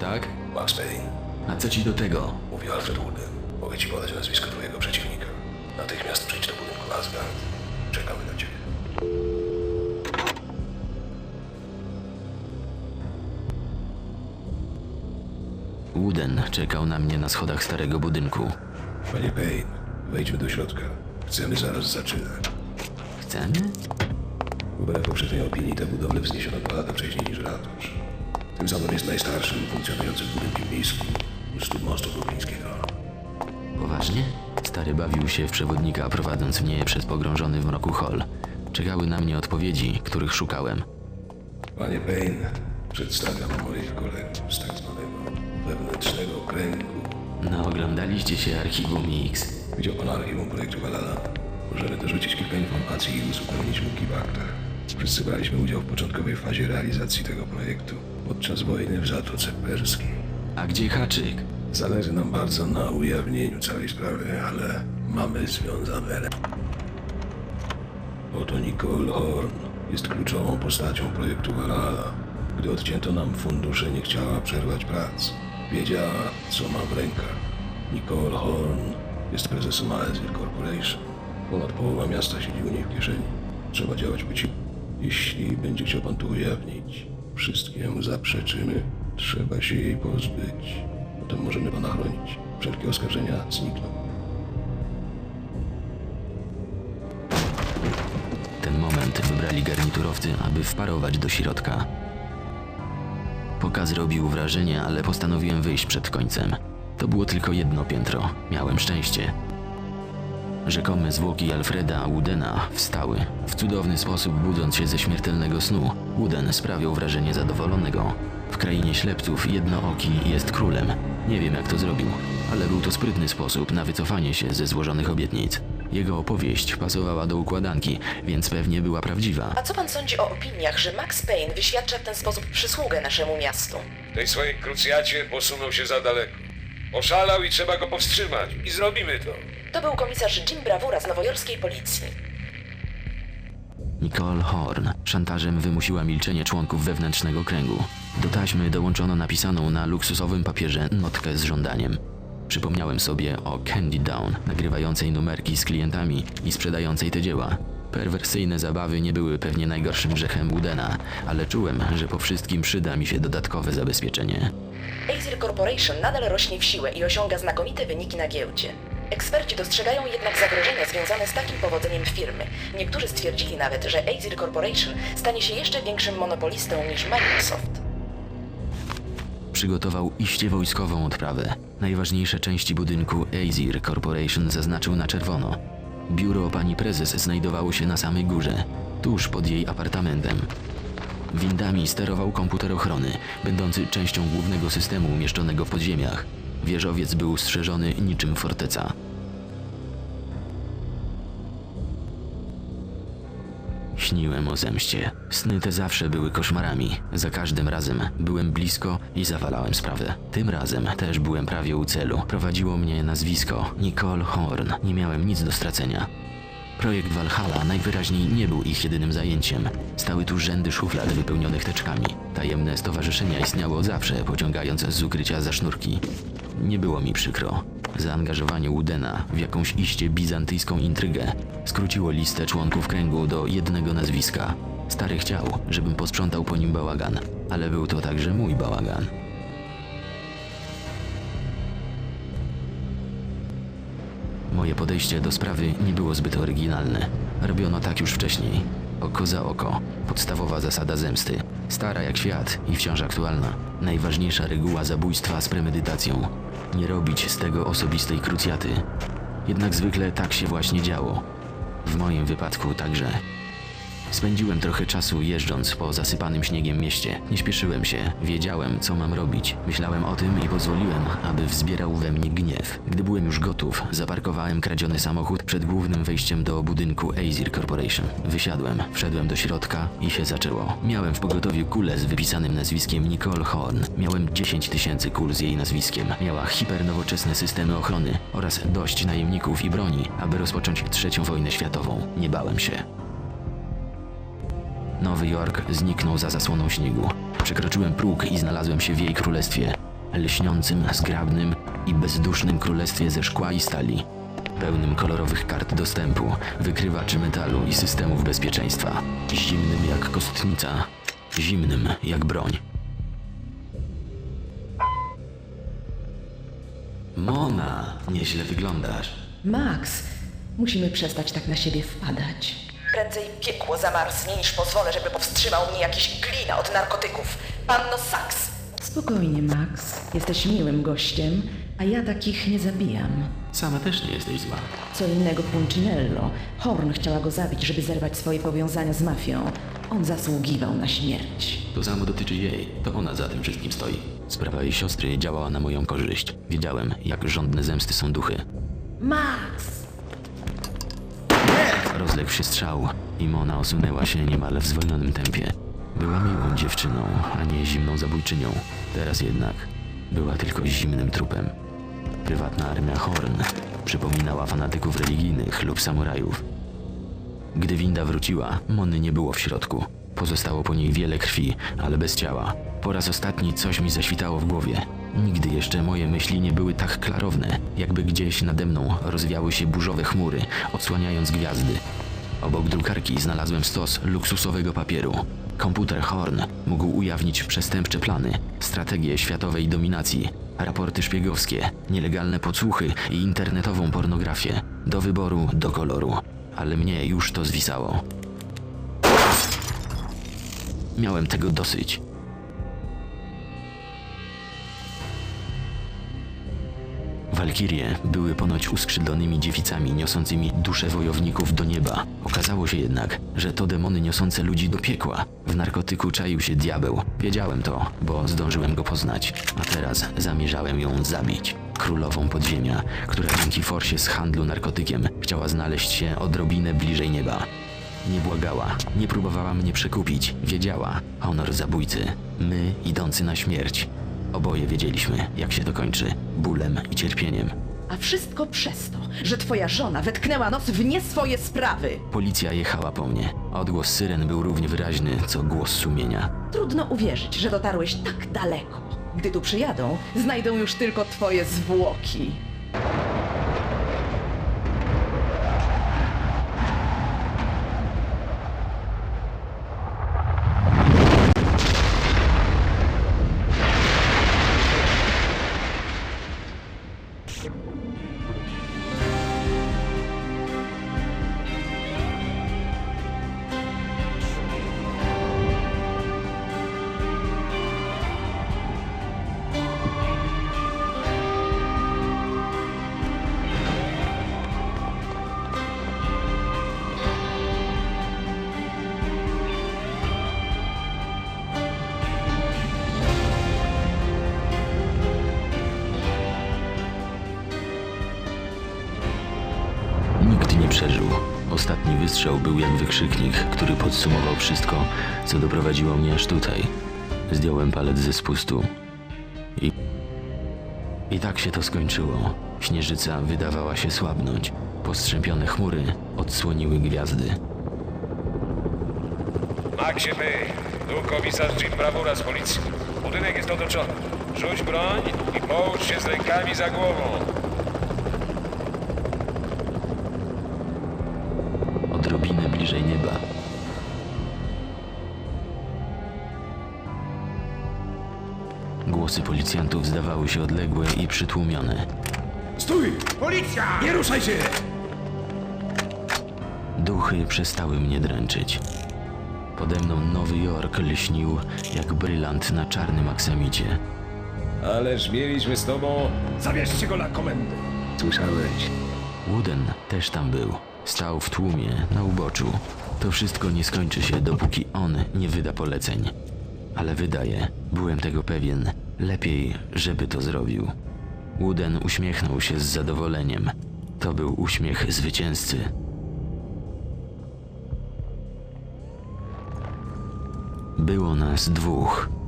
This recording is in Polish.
Tak? Max Payne. A co ci do tego? Mówi Alfred Wooden. Mogę ci podać nazwisko twojego przeciwnika. Natychmiast przyjdź do budynku Asgard. Czekamy na ciebie. Wooden czekał na mnie na schodach starego budynku. Panie Payne, wejdźmy do środka. Chcemy zaraz zaczynać. Chcemy? Wbrew poprzedniej opinii tę budowlę wzniesiono dwa lata wcześniej niż ratusz. Tym samym jest najstarszym funkcjonującym budynkiem miejskim u stóp mostu bruklińskiego. Poważnie? Stary bawił się w przewodnika, prowadząc mnie przez pogrążony w mroku hol. Czekały na mnie odpowiedzi, których szukałem. Panie Payne, przedstawiam moich kolegów z tak zwanego wewnętrznego kręgu. No, oglądaliście się archiwum X. Widział pan archiwum projektu Valhalla? Możemy dorzucić kilka informacji i uzupełnić luki w aktach. Wszyscy braliśmy udział w początkowej fazie realizacji tego projektu podczas wojny w Zatoce Perskiej. A gdzie haczyk? Zależy nam bardzo na ujawnieniu całej sprawy, ale mamy związane Oto Nicole Horn jest kluczową postacią projektu Valhalla. Gdy odcięto nam fundusze, nie chciała przerwać prac. Wiedziała, co ma w rękach. Nicole Horn jest prezesem Aesir Corporation. Ponad połowa miasta siedzi u niej w kieszeni. Trzeba działać po cichu. Jeśli będzie chciał pan to ujawnić, wszystkiemu zaprzeczymy. Trzeba się jej pozbyć. Potem możemy pana chronić. Wszelkie oskarżenia znikną. Ten moment wybrali garniturowcy, aby wparować do środka. Pokaz robił wrażenie, ale postanowiłem wyjść przed końcem. To było tylko jedno piętro. Miałem szczęście. Rzekome zwłoki Alfreda Woodena wstały, w cudowny sposób budząc się ze śmiertelnego snu. Wooden sprawiał wrażenie zadowolonego. W krainie ślepców jednooki jest królem. Nie wiem jak to zrobił, ale był to sprytny sposób na wycofanie się ze złożonych obietnic. Jego opowieść pasowała do układanki, więc pewnie była prawdziwa. A co pan sądzi o opiniach, że Max Payne wyświadcza w ten sposób przysługę naszemu miastu? W tej swojej krucjacie posunął się za daleko. Oszalał i trzeba go powstrzymać. I zrobimy to. To był komisarz Jim Bravura z nowojorskiej policji. Nicole Horn szantażem wymusiła milczenie członków wewnętrznego kręgu. Do taśmy dołączono napisaną na luksusowym papierze notkę z żądaniem. Przypomniałem sobie o Candy Down, nagrywającej numerki z klientami i sprzedającej te dzieła. Perwersyjne zabawy nie były pewnie najgorszym grzechem Woodena, ale czułem, że po wszystkim przyda mi się dodatkowe zabezpieczenie. Aesir Corporation nadal rośnie w siłę i osiąga znakomite wyniki na giełdzie. Eksperci dostrzegają jednak zagrożenia związane z takim powodzeniem firmy. Niektórzy stwierdzili nawet, że Aesir Corporation stanie się jeszcze większym monopolistą niż Microsoft. Przygotował iście wojskową odprawę. Najważniejsze części budynku Azir Corporation zaznaczył na czerwono. Biuro pani prezes znajdowało się na samej górze, tuż pod jej apartamentem. Windami sterował komputer ochrony, będący częścią głównego systemu umieszczonego w podziemiach. Wieżowiec był strzeżony niczym forteca. Śniłem o zemście. Sny te zawsze były koszmarami. Za każdym razem byłem blisko i zawalałem sprawę. Tym razem też byłem prawie u celu. Prowadziło mnie nazwisko Nicole Horn. Nie miałem nic do stracenia. Projekt Valhalla najwyraźniej nie był ich jedynym zajęciem. Stały tu rzędy szuflad wypełnionych teczkami. Tajemne stowarzyszenia istniały od zawsze, pociągając z ukrycia za sznurki. Nie było mi przykro. Zaangażowanie Woodena w jakąś iście bizantyjską intrygę skróciło listę członków kręgu do jednego nazwiska. Stary chciał, żebym posprzątał po nim bałagan, ale był to także mój bałagan. Moje podejście do sprawy nie było zbyt oryginalne. Robiono tak już wcześniej. Oko za oko. Podstawowa zasada zemsty. Stara jak świat i wciąż aktualna. Najważniejsza reguła zabójstwa z premedytacją. Nie robić z tego osobistej krucjaty. Jednak zwykle tak się właśnie działo. W moim wypadku także. Spędziłem trochę czasu jeżdżąc po zasypanym śniegiem mieście. Nie śpieszyłem się, wiedziałem, co mam robić. Myślałem o tym i pozwoliłem, aby wzbierał we mnie gniew. Gdy byłem już gotów, zaparkowałem kradziony samochód przed głównym wejściem do budynku Azir Corporation. Wysiadłem, wszedłem do środka i się zaczęło. Miałem w pogotowiu kulę z wypisanym nazwiskiem Nicole Horn. Miałem 10 tysięcy kul z jej nazwiskiem. Miała hipernowoczesne systemy ochrony oraz dość najemników i broni, aby rozpocząć trzecią wojnę światową. Nie bałem się. Nowy Jork zniknął za zasłoną śniegu. Przekroczyłem próg i znalazłem się w jej królestwie. lśniącym, zgrabnym i bezdusznym królestwie ze szkła i stali. Pełnym kolorowych kart dostępu, wykrywaczy metalu i systemów bezpieczeństwa. Zimnym jak kostnica, zimnym jak broń. Mona, nieźle wyglądasz. Max, musimy przestać tak na siebie wpadać. Prędzej piekło zamarznie, niż pozwolę, żeby powstrzymał mnie jakiś glina od narkotyków. Panno Saks! Spokojnie, Max. Jesteś miłym gościem, a ja takich nie zabijam. Sama też nie jesteś zła. Co innego Puncinello. Horn chciała go zabić, żeby zerwać swoje powiązania z mafią. On zasługiwał na śmierć. To samo dotyczy jej, to ona za tym wszystkim stoi. Sprawa jej siostry działała na moją korzyść. Wiedziałem, jak żądne zemsty są duchy. Max! Rozległ się strzał i Mona osunęła się niemal w zwolnionym tempie. Była miłą dziewczyną, a nie zimną zabójczynią. Teraz jednak była tylko zimnym trupem. Prywatna armia Horn przypominała fanatyków religijnych lub samurajów. Gdy winda wróciła, Mony nie było w środku. Pozostało po niej wiele krwi, ale bez ciała. Po raz ostatni coś mi zaświtało w głowie. Nigdy jeszcze moje myśli nie były tak klarowne, jakby gdzieś nade mną rozwiały się burzowe chmury, odsłaniając gwiazdy. Obok drukarki znalazłem stos luksusowego papieru. Komputer Horn mógł ujawnić przestępcze plany, strategie światowej dominacji, raporty szpiegowskie, nielegalne podsłuchy i internetową pornografię. Do wyboru, do koloru. Ale mnie już to zwisało. Miałem tego dosyć. Walkirie były ponoć uskrzydlonymi dziewicami niosącymi dusze wojowników do nieba. Okazało się jednak, że to demony niosące ludzi do piekła. W narkotyku czaił się diabeł. Wiedziałem to, bo zdążyłem go poznać, a teraz zamierzałem ją zabić. Królową podziemia, która dzięki forsie z handlu narkotykiem chciała znaleźć się odrobinę bliżej nieba. Nie błagała, nie próbowała mnie przekupić. Wiedziała, honor zabójcy, my idący na śmierć. Oboje wiedzieliśmy, jak się to kończy bólem i cierpieniem. A wszystko przez to, że twoja żona wetknęła nos w nie swoje sprawy. Policja jechała po mnie. Odgłos syren był równie wyraźny, co głos sumienia. Trudno uwierzyć, że dotarłeś tak daleko. Gdy tu przyjadą, znajdą już tylko twoje zwłoki. Przeżył. Ostatni wystrzał był jak wykrzyknik, który podsumował wszystko, co doprowadziło mnie aż tutaj. Zdjąłem palec ze spustu. I... I tak się to skończyło. Śnieżyca wydawała się słabnąć. Postrzępione chmury odsłoniły gwiazdy. Maxie Bay, tu komisarz Jim Bravura z policji. Budynek jest otoczony. Rzuć broń i połóż się z rękami za głową. Bliżej nieba. Głosy policjantów zdawały się odległe i przytłumione. Stój! Policja! Nie ruszaj się! Duchy przestały mnie dręczyć. Pode mną Nowy Jork lśnił jak brylant na czarnym aksamicie. Ależ mieliśmy z tobą... Zabierzcie go na komendę. Słyszałeś? Wooden też tam był. Stał w tłumie, na uboczu. To wszystko nie skończy się, dopóki on nie wyda poleceń. Ale wydaje, byłem tego pewien, lepiej, żeby to zrobił. Wooden uśmiechnął się z zadowoleniem. To był uśmiech zwycięzcy. Było nas dwóch.